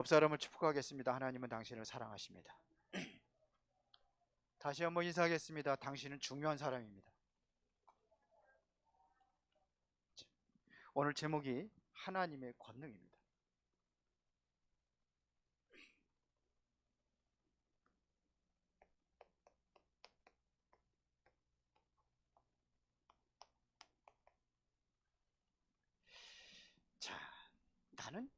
옆사람을 축복하겠습니다. 하나님은 당신을 사랑하십니다. 다시 한번 인사하겠습니다. 당신은 중요한 사람입니다. 오늘 제목이 하나님의 권능입니다. 자, 나는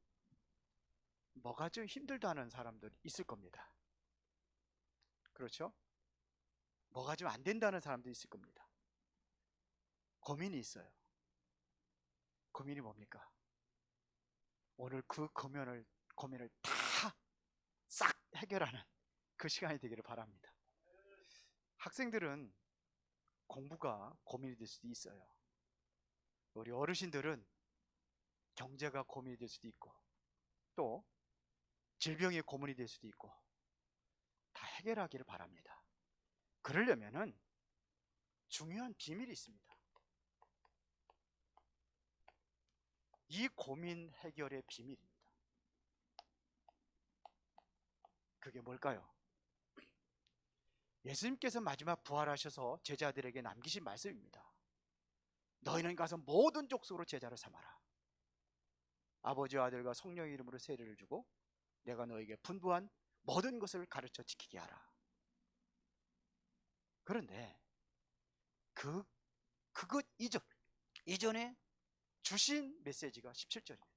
뭐가 좀 힘들다는 사람들 있을 겁니다. 그렇죠? 뭐가 좀 안 된다는 사람도 있을 겁니다. 고민이 있어요. 고민이 뭡니까? 오늘 그 고민을 고민을 다 싹 해결하는 그 시간이 되기를 바랍니다. 학생들은 공부가 고민이 될 수도 있어요. 우리 어르신들은 경제가 고민이 될 수도 있고 또 질병의 고문이 될 수도 있고 다 해결하기를 바랍니다. 그러려면은 중요한 비밀이 있습니다. 이 고민 해결의 비밀입니다. 그게 뭘까요? 예수님께서 마지막 부활하셔서 제자들에게 남기신 말씀입니다. 너희는 가서 모든 족속으로 제자를 삼아라. 아버지와 아들과 성령의 이름으로 세례를 주고 내가 너에게 분부한 모든 것을 가르쳐 지키게 하라. 그런데 그 그것 이전 이전에 주신 메시지가 17절입니다.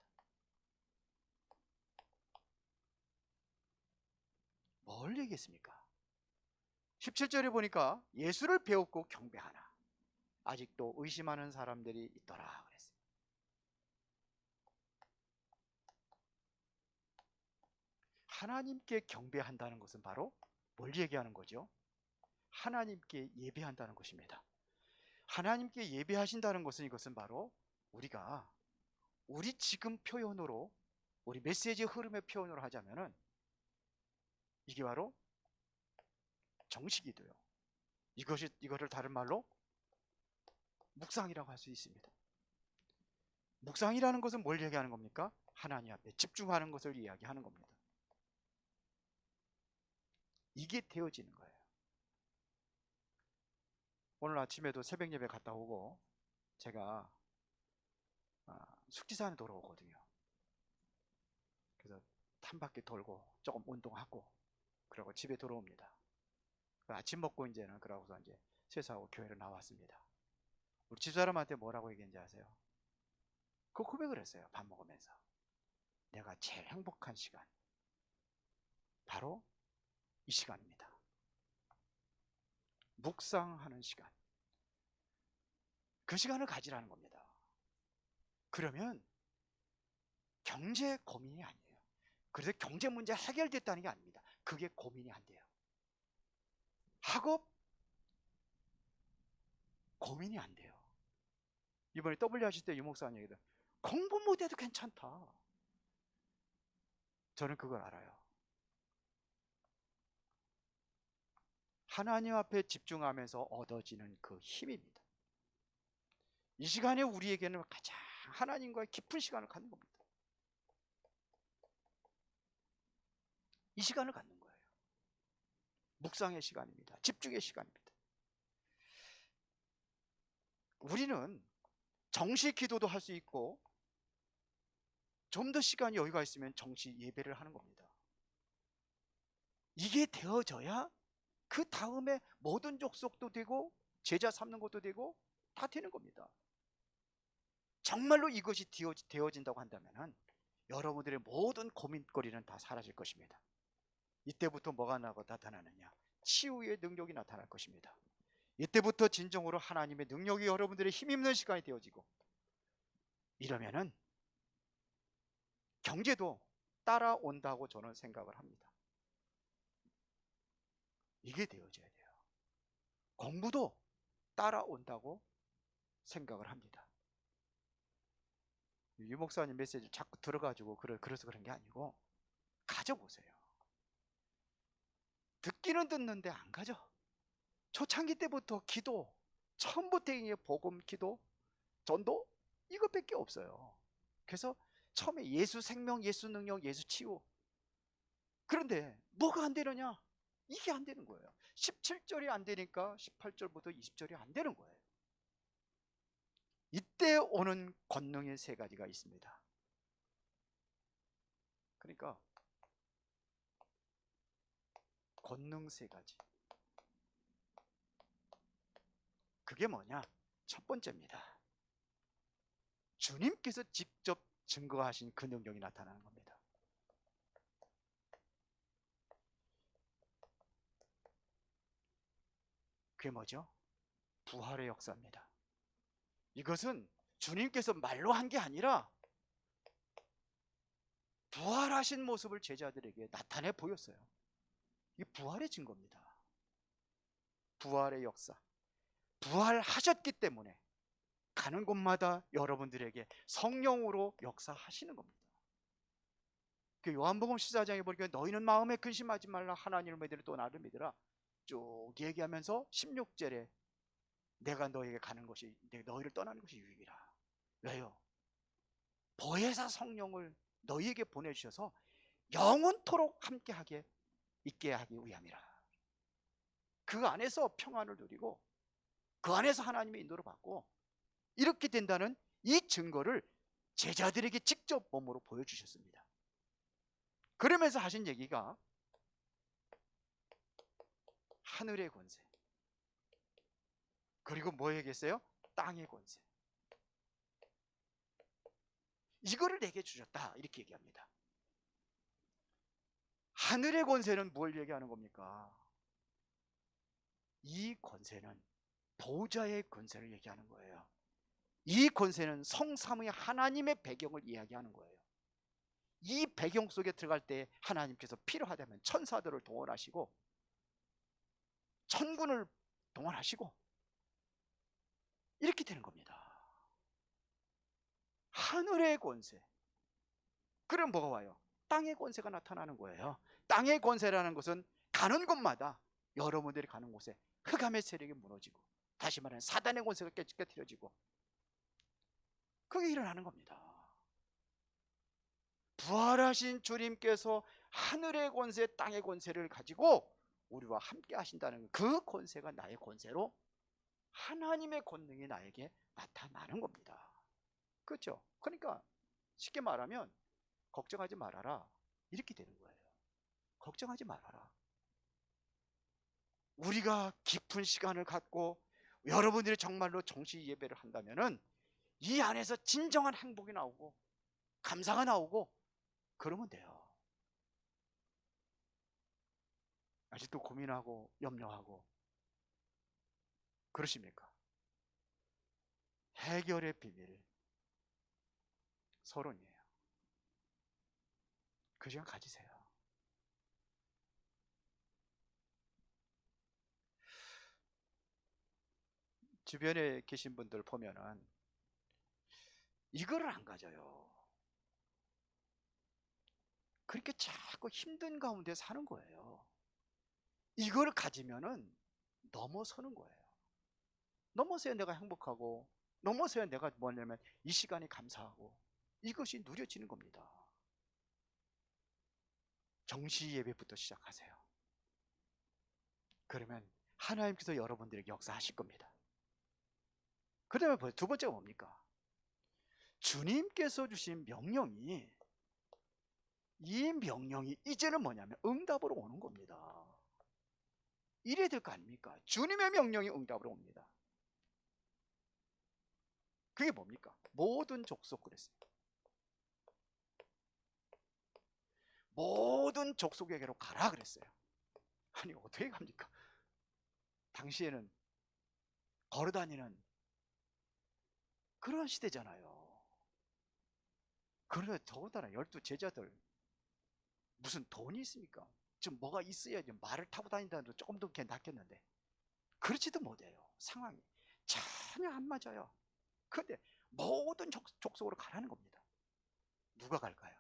뭘 얘기했습니까? 17절에 보니까 예수를 배웠고 경배하나 아직도 의심하는 사람들이 있더라 그랬어요. 하나님께 경배한다는 것은 바로 뭘 얘기하는 거죠? 하나님께 예배한다는 것입니다. 하나님께 예배하신다는 것은 이것은 바로 우리가 우리 지금 표현으로 우리 메시지 흐름의 표현으로 하자면은 이게 바로 정식이돼요. 이것이 이거를 다른 말로 묵상이라고 할 수 있습니다. 묵상이라는 것은 뭘 얘기하는 겁니까? 하나님 앞에 집중하는 것을 이야기하는 겁니다. 이게 되어지는 거예요. 오늘 아침에도 새벽 예배 갔다 오고 제가 아, 숙지산에 돌아오거든요. 그래서 한 바퀴 돌고 조금 운동하고 그러고 집에 돌아옵니다. 그 아침 먹고 이제는 그러고서 이제 세수하고 교회를 나왔습니다. 우리 집사람한테 뭐라고 얘기했는지 아세요? 그 고백을 했어요. 밥 먹으면서. 내가 제일 행복한 시간. 바로 이 시간입니다. 묵상하는 시간. 그 시간을 가지라는 겁니다. 그러면 경제 고민이 아니에요. 그래서 경제 문제 해결됐다는 게 아닙니다. 그게 고민이 안 돼요. 학업 고민이 안 돼요. 이번에 W 하실 때 유목사님 얘기도 공부 못해도 괜찮다. 저는 그걸 알아요. 하나님 앞에 집중하면서 얻어지는 그 힘입니다. 이 시간에 우리에게는 가장 하나님과의 깊은 시간을 갖는 겁니다. 이 시간을 갖는 거예요. 묵상의 시간입니다. 집중의 시간입니다. 우리는 정시 기도도 할 수 있고 좀 더 시간이 여유가 있으면 정시 예배를 하는 겁니다. 이게 되어져야 그 다음에 모든 족속도 되고 제자 삼는 것도 되고 다 되는 겁니다. 정말로 이것이 되어진다고 한다면 여러분들의 모든 고민거리는 다 사라질 것입니다. 이때부터 뭐가 나타나느냐? 치유의 능력이 나타날 것입니다. 이때부터 진정으로 하나님의 능력이 여러분들의 힘입는 시간이 되어지고 이러면은 경제도 따라온다고 저는 생각을 합니다. 이게 되어져야 돼요. 공부도 따라온다고 생각을 합니다. 유 목사님 메시지 자꾸 들어가지고 그래, 그래서 그런 게 아니고 가져보세요. 듣기는 듣는데 안 가져. 초창기 때부터 기도, 처음부터 복음 기도, 전도 이것밖에 없어요. 그래서 처음에 예수 생명, 예수 능력, 예수 치유 그런데 뭐가 안 되느냐? 이게 안 되는 거예요. 17절이 안 되니까 18절부터 20절이 안 되는 거예요. 이때 오는 권능의 세 가지가 있습니다. 그러니까 권능 세 가지. 그게 뭐냐? 첫 번째입니다. 주님께서 직접 증거하신 그 능력이 나타나는 겁니다. 그게 뭐죠? 부활의 역사입니다. 이것은 주님께서 말로 한 게 아니라 부활하신 모습을 제자들에게 나타내 보였어요. 이 부활의 증거입니다. 부활의 역사. 부활하셨기 때문에 가는 곳마다 여러분들에게 성령으로 역사하시는 겁니다. 그 요한복음 14장에 보니까 너희는 마음에 근심하지 말라 하나님을 믿으라 또 나를 믿으라 쭉 얘기하면서 16절에 내가 너에게 가는 것이 너희를 떠나는 것이 유익이라. 왜요? 보혜사 성령을 너희에게 보내주셔서 영원토록 함께하게 있게 하기 위함이라. 그 안에서 평안을 누리고 그 안에서 하나님의 인도를 받고 이렇게 된다는 이 증거를 제자들에게 직접 몸으로 보여주셨습니다. 그러면서 하신 얘기가 하늘의 권세 그리고 뭐 얘기했어요? 땅의 권세 이거를 내게 주셨다 이렇게 얘기합니다. 하늘의 권세는 뭘 얘기하는 겁니까? 이 권세는 보좌의 권세를 얘기하는 거예요. 이 권세는 성삼의 하나님의 배경을 이야기하는 거예요. 이 배경 속에 들어갈 때 하나님께서 필요하다면 천사들을 동원하시고 천군을 동원하시고 이렇게 되는 겁니다. 하늘의 권세. 그럼 뭐가 와요? 땅의 권세가 나타나는 거예요. 땅의 권세라는 것은 가는 곳마다 여러분들이 가는 곳에 흑암의 세력이 무너지고 다시 말하면 사단의 권세가 깨뜨려지고 그게 일어나는 겁니다. 부활하신 주님께서 하늘의 권세, 땅의 권세를 가지고 우리와 함께 하신다는 그 권세가 나의 권세로 하나님의 권능이 나에게 나타나는 겁니다. 그렇죠? 그러니까 쉽게 말하면 걱정하지 말아라. 이렇게 되는 거예요. 걱정하지 말아라. 우리가 깊은 시간을 갖고 여러분들이 정말로 정시 예배를 한다면은 이 안에서 진정한 행복이 나오고 감사가 나오고 그러면 돼요. 아직도 고민하고 염려하고 그러십니까? 해결의 비밀 서론이에요. 그 시간 가지세요. 주변에 계신 분들 보면은 이거를 안 가져요. 그렇게 자꾸 힘든 가운데 사는 거예요. 이걸 가지면은 넘어서는 거예요. 넘어서야 내가 행복하고 넘어서야 내가 뭐냐면 이 시간이 감사하고 이것이 누려지는 겁니다. 정시 예배부터 시작하세요. 그러면 하나님께서 여러분들에게 역사하실 겁니다. 그 다음에 두 번째가 뭡니까? 주님께서 주신 명령이 이 명령이 이제는 뭐냐면 응답으로 오는 겁니다. 이래야 될거 아닙니까? 주님의 명령이 응답으로 옵니다. 그게 뭡니까? 모든 족속 그랬어요. 모든 족속에게로 가라 그랬어요. 아니 어떻게 갑니까? 당시에는 걸어다니는 그런 시대잖아요. 그러나 더군다나 열두 제자들 무슨 돈이 있습니까? 좀 뭐가 있어야지 말을 타고 다닌다는 조금 더 낫겠는데 그렇지도 못해요. 상황이 전혀 안 맞아요. 그런데 모든 족, 족속으로 가라는 겁니다. 누가 갈까요?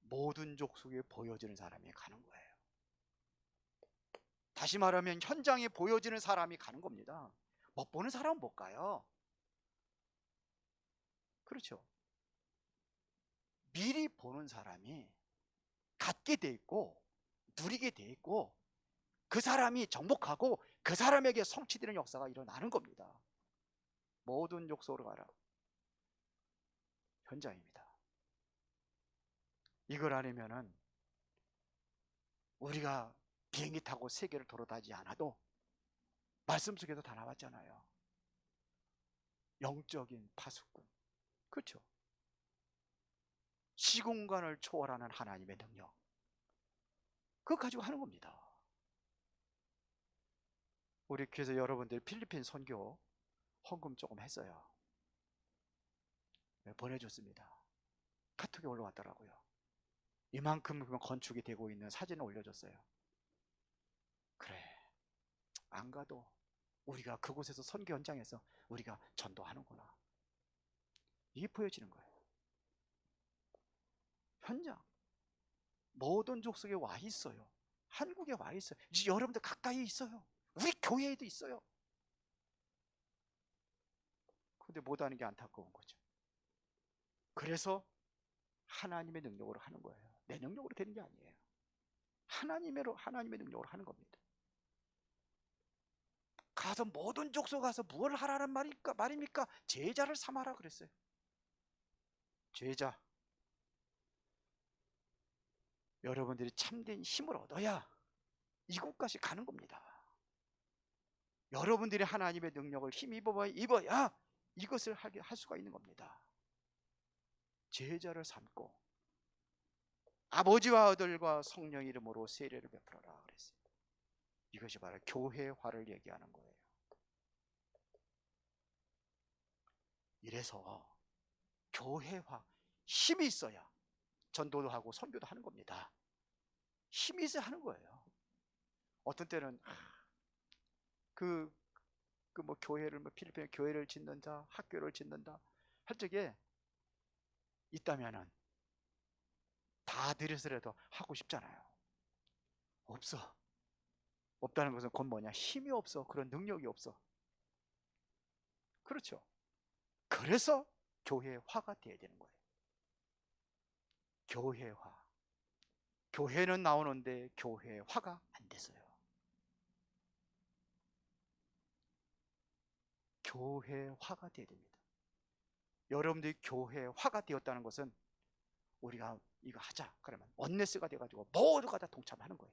모든 족속에 보여지는 사람이 가는 거예요. 다시 말하면 현장에 보여지는 사람이 가는 겁니다. 못 보는 사람은 못 가요. 그렇죠. 미리 보는 사람이 갖게 돼 있고 누리게 돼 있고 그 사람이 정복하고 그 사람에게 성취되는 역사가 일어나는 겁니다. 모든 족속으로 가라. 현장입니다. 이걸 아니면은 우리가 비행기 타고 세계를 돌아다니지 않아도 말씀 속에도 다 나왔잖아요. 영적인 파수꾼. 그렇죠? 시공간을 초월하는 하나님의 능력. 그거 가지고 하는 겁니다. 우리 교회에서 여러분들 필리핀 선교 헌금 조금 했어요. 네, 보내줬습니다. 카톡에 올라왔더라고요. 이만큼 건축이 되고 있는 사진을 올려줬어요. 그래, 안 가도 우리가 그곳에서 선교 현장에서 우리가 전도하는구나. 이게 보여지는 거예요. 현장. 모든 족속에 와 있어요. 한국에 와 있어요. 이제 여러분들 가까이 있어요. 우리 교회에도 있어요. 근데 못하는 게 안타까운 거죠. 그래서 하나님의 능력으로 하는 거예요. 내 능력으로 되는 게 아니에요. 하나님으로 하나님의 능력으로 하는 겁니다. 가서 모든 족속 가서 무엇을 하라는 말입니까? 말입니까? 제자를 삼아라 그랬어요. 제자. 여러분들이 참된 힘을 얻어야 이곳까지 가는 겁니다. 여러분들이 하나님의 능력을 힘입어 입어야 이것을 하게 할 수가 있는 겁니다. 제자를 삼고 아버지와 아들과 성령 이름으로 세례를 베풀어라 그랬어요. 이것이 바로 교회화를 얘기하는 거예요. 이래서 교회화 힘이 있어야 전도도 하고 선교도 하는 겁니다. 힘이 있어야 하는 거예요. 어떤 때는 그 그 뭐 교회를 뭐 필리핀 교회를 짓는다, 학교를 짓는다 할 적에 있다면은 다 들여서라도 하고 싶잖아요. 없어. 없다는 것은 곧 뭐냐? 힘이 없어. 그런 능력이 없어. 그렇죠. 그래서 교회화가 돼야 되는 거예요. 교회화. 교회는 나오는데 교회화가 안 됐어요. 교회화가 돼야 됩니다. 여러분들이 교회화가 되었다는 것은 우리가 이거 하자 그러면 원네스가 돼가지고 모두가 다 동참하는 거예요.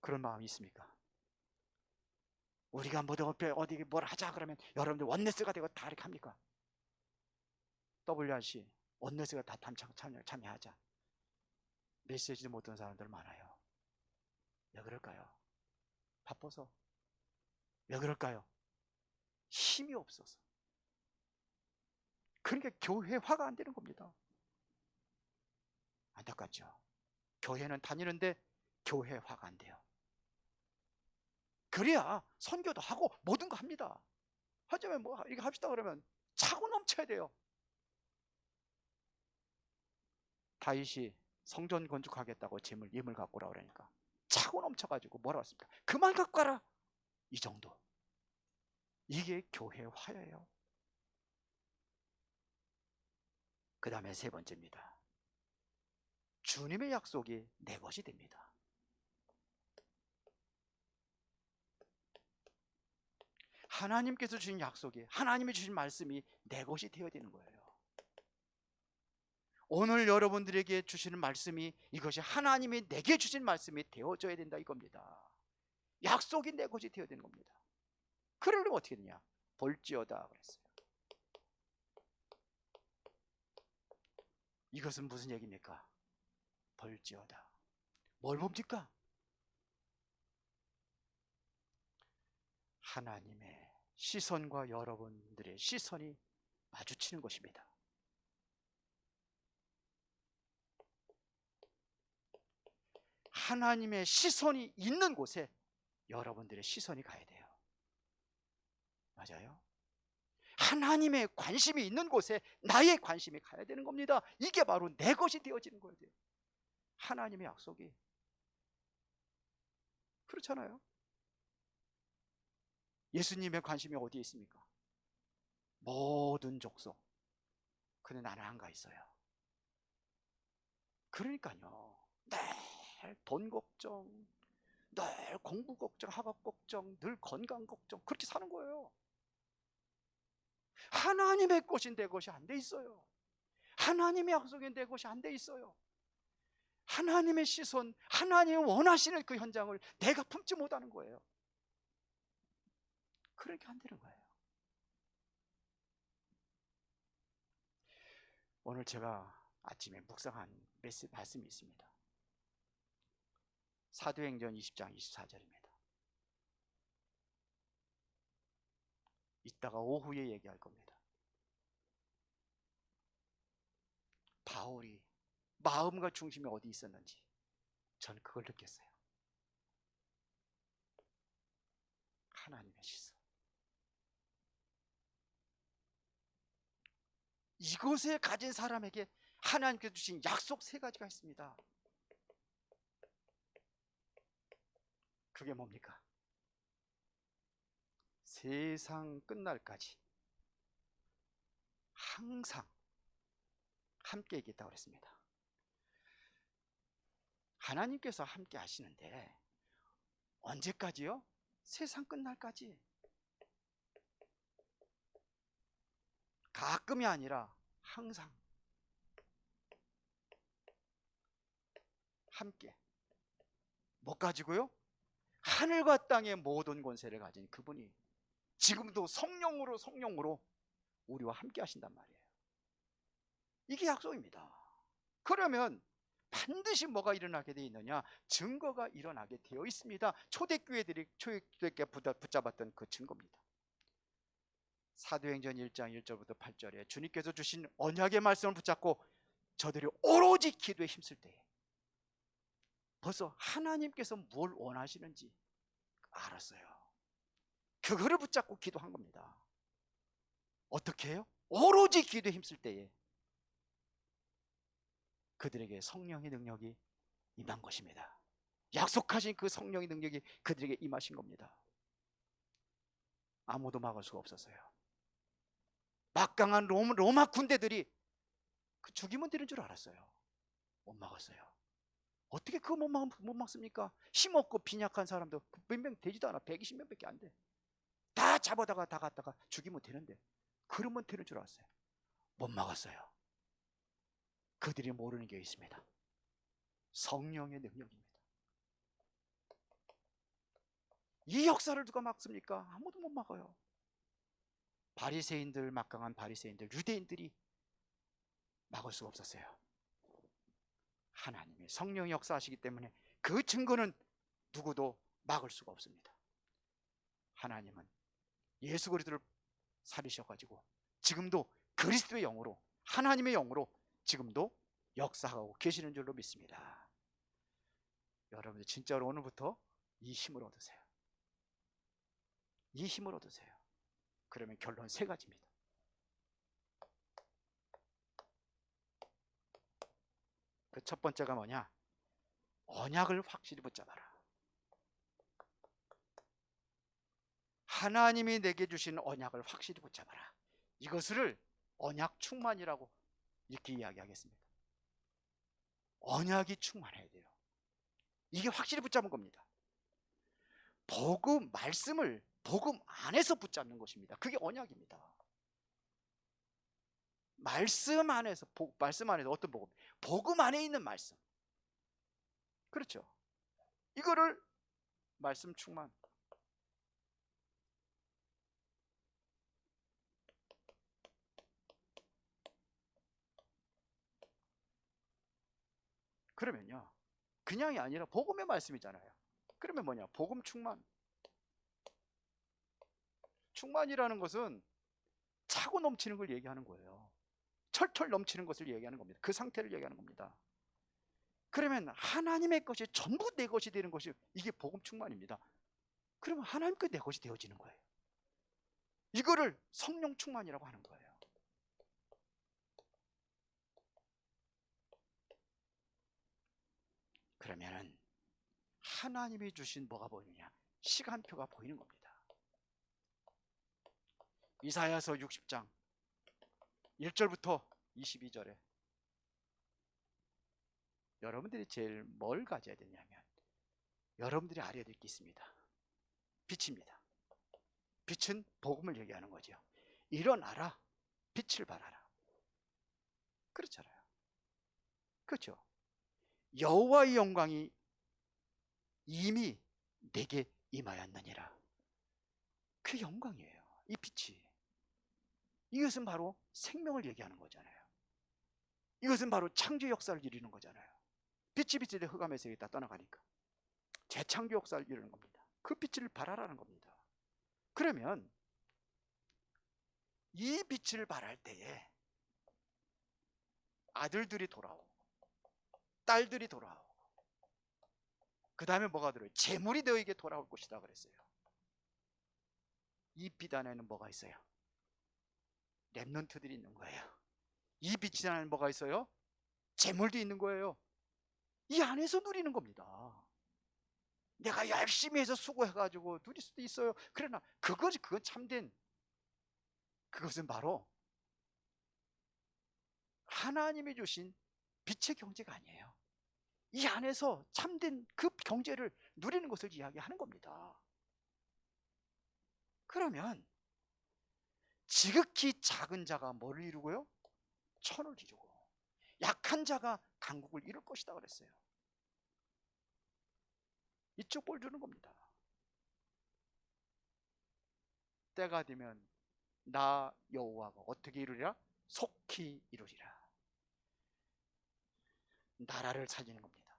그런 마음이 있습니까? 우리가 뭐 어디 뭘 하자 그러면 여러분들 원네스가 되고 다 이렇게 합니까? WRC 원네스가 다 참여, 참여, 참여하자. 메시지도 못 듣는 사람들 많아요. 왜 그럴까요? 바빠서. 왜 그럴까요? 힘이 없어서. 그러니까 교회화가 안 되는 겁니다. 안타깝죠. 교회는 다니는데 교회화가 안 돼요. 그래야 선교도 하고 모든 거 합니다. 하지만 뭐 이렇게 합시다 그러면 차고 넘쳐야 돼요. 다윗이 성전 건축하겠다고 짐을 임을 갖고 오라 그러니까 차고 넘쳐가지고 뭐라 했습니까? 그만 갖고 가라. 이 정도. 이게 교회 화예요. 그 다음에 세 번째입니다. 주님의 약속이 내 것이 됩니다. 하나님께서 주신 약속이, 하나님이 주신 말씀이 내 것이 되어야 되는 거예요. 오늘 여러분들에게 주시는 말씀이 이것이 하나님이 내게 주신 말씀이 되어져야 된다 이겁니다. 약속이 내 것이 되어야 되는 겁니다. 그러려면 어떻게 되냐? 볼지어다 그랬어요. 이것은 무슨 얘기입니까? 볼지어다. 뭘 봅니까? 하나님의 시선과 여러분들의 시선이 마주치는 것입니다. 하나님의 시선이 있는 곳에 여러분들의 시선이 가야 돼요. 맞아요? 하나님의 관심이 있는 곳에 나의 관심이 가야 되는 겁니다. 이게 바로 내 것이 되어지는 거예요. 하나님의 약속이. 그렇잖아요. 예수님의 관심이 어디에 있습니까? 모든 족속. 근데 나는 안가 있어요. 그러니까요. 늘 돈 걱정, 늘 공부 걱정, 학업 걱정, 늘 건강 걱정 그렇게 사는 거예요. 하나님의 것이 내 것이 안 돼 있어요. 하나님의 약속이 내 것이 안 돼 있어요. 하나님의 시선, 하나님이 원하시는 그 현장을 내가 품지 못하는 거예요. 그렇게 안 되는 거예요. 오늘 제가 아침에 묵상한 말씀이 있습니다. 사도행전 20장 24절입니다. 이따가 오후에 얘기할 겁니다. 바울이 마음과 중심이 어디 있었는지 전 그걸 느꼈어요. 하나님의 시선. 이곳에 가진 사람에게 하나님께서 주신 약속 세 가지가 있습니다. 그게 뭡니까? 세상 끝날까지 항상 함께 있겠다고 그랬습니다. 하나님께서 함께 하시는데 언제까지요? 세상 끝날까지. 가끔이 아니라 항상 함께 뭐 가지고요? 하늘과 땅의 모든 권세를 가진 그분이 지금도 성령으로 성령으로 우리와 함께 하신단 말이에요. 이게 약속입니다. 그러면 반드시 뭐가 일어나게 되어 있느냐? 증거가 일어나게 되어 있습니다. 초대교회들이 초대교회 붙잡았던 그 증거입니다. 사도행전 1장 1절부터 8절에 주님께서 주신 언약의 말씀을 붙잡고 저들이 오로지 기도에 힘쓸 때에 벌써 하나님께서 뭘 원하시는지 알았어요. 그거를 붙잡고 기도한 겁니다. 어떻게 해요? 오로지 기도에 힘쓸 때에 그들에게 성령의 능력이 임한 것입니다. 약속하신 그 성령의 능력이 그들에게 임하신 겁니다. 아무도 막을 수가 없었어요. 막강한 로, 로마 군대들이 그 죽이면 되는 줄 알았어요. 못 막았어요. 어떻게 그거 못, 막, 못 막습니까? 힘없고 빈약한 사람도 몇 명 되지도 않아. 120명 밖에 안 돼. 다 잡아다가 다 갔다가 죽이면 되는데 그러면 되는 줄 알았어요. 못 막았어요. 그들이 모르는 게 있습니다. 성령의 능력입니다. 이 역사를 누가 막습니까? 아무도 못 막아요. 바리새인들 막강한 바리새인들 유대인들이 막을 수가 없었어요. 하나님의 성령 역사하시기 때문에 그 증거는 누구도 막을 수가 없습니다. 하나님은 예수 그리스도를 살리셔 가지고 지금도 그리스도의 영으로 하나님의 영으로 지금도 역사하고 계시는 줄로 믿습니다. 여러분들 진짜로 오늘부터 이 힘을 얻으세요. 이 힘을 얻으세요. 그러면 결론 세 가지입니다. 그 첫 번째가 뭐냐? 언약을 확실히 붙잡아라. 하나님이 내게 주신 언약을 확실히 붙잡아라. 이것을 언약 충만이라고 이렇게 이야기하겠습니다. 언약이 충만해야 돼요. 이게 확실히 붙잡은 겁니다. 복음 말씀을 복음 안에서 붙잡는 것입니다. 그게 언약입니다. 말씀 안에서 복, 말씀 안에서 어떤 복음? 복음 안에 있는 말씀. 그렇죠. 이거를 말씀 충만. 그러면요. 그냥이 아니라 복음의 말씀이잖아요. 그러면 뭐냐? 복음 충만. 충만이라는 것은 차고 넘치는 걸 얘기하는 거예요. 철철 넘치는 것을 얘기하는 겁니다. 그 상태를 얘기하는 겁니다. 그러면 하나님의 것이 전부 내 것이 되는 것이 이게 복음 충만입니다. 그러면 하나님 것내 것이 되어지는 거예요. 이거를 성령 충만이라고 하는 거예요. 그러면은 하나님이 주신 뭐가 보이느냐? 시간표가 보이는 겁니다. 이사야서 60장 1절부터 22절에 여러분들이 제일 뭘 가져야 되냐면 여러분들이 알아야 될 게 있습니다. 빛입니다. 빛은 복음을 얘기하는 거죠. 일어나라. 빛을 발하라. 그렇잖아요. 그렇죠. 여호와의 영광이 이미 내게 임하였느니라. 그 영광이에요. 이 빛이. 이것은 바로 생명을 얘기하는 거잖아요. 이것은 바로 창조 역사를 이루는 거잖아요. 빛이 돼 흑암에서 있다 떠나가니까 재창조 역사를 이루는 겁니다. 그 빛을 발하라는 겁니다. 그러면 이 빛을 발할 때에 아들들이 돌아오고 딸들이 돌아오고 그 다음에 뭐가 들어요? 재물이 너에게 돌아올 것이다 그랬어요. 이 빛 안에는 뭐가 있어요? 랩런트들이 있는 거예요. 이빛 안에는 뭐가 있어요? 재물도 있는 거예요. 이 안에서 누리는 겁니다. 내가 열심히 해서 수고해가지고 누릴 수도 있어요. 그러나 그것이 그건 참된 그것은 바로 하나님이 주신 빛의 경제가 아니에요. 이 안에서 참된 그 경제를 누리는 것을 이야기하는 겁니다. 그러면 지극히 작은 자가 뭐를 이루고요? 천을 이루고 약한 자가 강국을 이룰 것이다 그랬어요. 이쪽 볼 주는 겁니다. 때가 되면 나 여호와가 어떻게 이루리라? 속히 이루리라. 나라를 살리는 겁니다.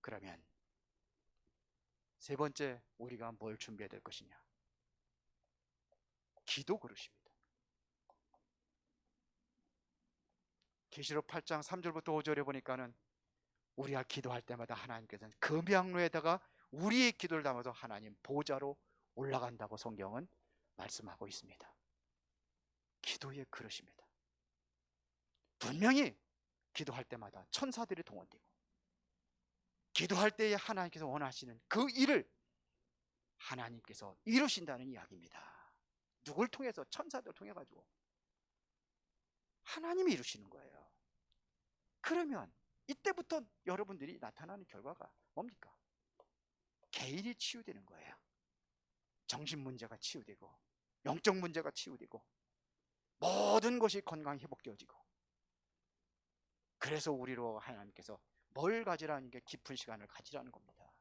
그러면 세 번째 우리가 뭘 준비해야 될 것이냐? 기도 그릇입니다. 계시록 8장 3절부터 5절에 보니까는 우리가 기도할 때마다 하나님께서는 그 명로에다가 우리의 기도를 담아서 하나님 보좌로 올라간다고 성경은 말씀하고 있습니다. 기도의 그릇입니다. 분명히 기도할 때마다 천사들이 동원되고 기도할 때에 하나님께서 원하시는 그 일을 하나님께서 이루신다는 이야기입니다. 누굴 통해서 천사들 통해 가지고 하나님이 이루시는 거예요. 그러면 이때부터 여러분들이 나타나는 결과가 뭡니까? 개인이 치유되는 거예요. 정신 문제가 치유되고 영적 문제가 치유되고 모든 것이 건강 회복되어지고 그래서 우리로 하나님께서 뭘 가지라는 게 깊은 시간을 가지라는 겁니다.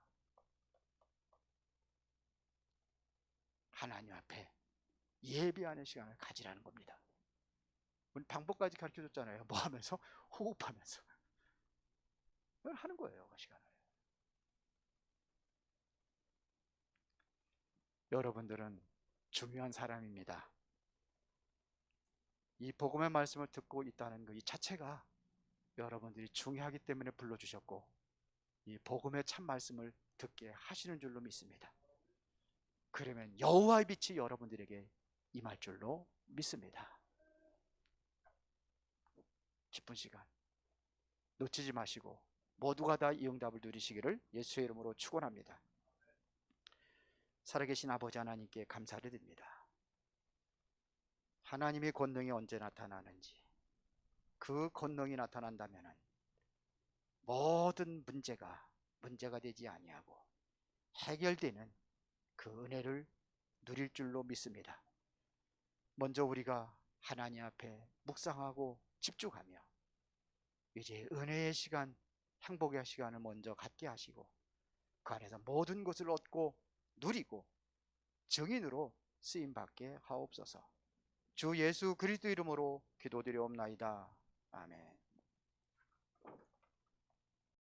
하나님 앞에 예배하는 시간을 가지라는 겁니다. 방법까지 가르쳐 줬잖아요. 뭐 하면서? 호흡하면서. 그걸 하는 거예요, 그 시간을. 여러분들은 중요한 사람입니다. 이 복음의 말씀을 듣고 있다는 그 이 자체가 여러분들이 중요하기 때문에 불러주셨고 이 복음의 참 말씀을 듣게 하시는 줄로 믿습니다. 그러면 여호와의 빛이 여러분들에게 임할 줄로 믿습니다. 기쁜 시간 놓치지 마시고 모두가 다 이 응답을 누리시기를 예수의 이름으로 축원합니다. 살아계신 아버지 하나님께 감사를 드립니다. 하나님의 권능이 언제 나타나는지 그 권능이 나타난다면 모든 문제가 문제가 되지 아니하고 해결되는 그 은혜를 누릴 줄로 믿습니다. 먼저 우리가 하나님 앞에 묵상하고 집중하며 이제 은혜의 시간, 행복의 시간을 먼저 갖게 하시고 그 안에서 모든 것을 얻고 누리고 증인으로 쓰임 받게 하옵소서. 주 예수 그리스도 이름으로 기도드리옵나이다. 아멘.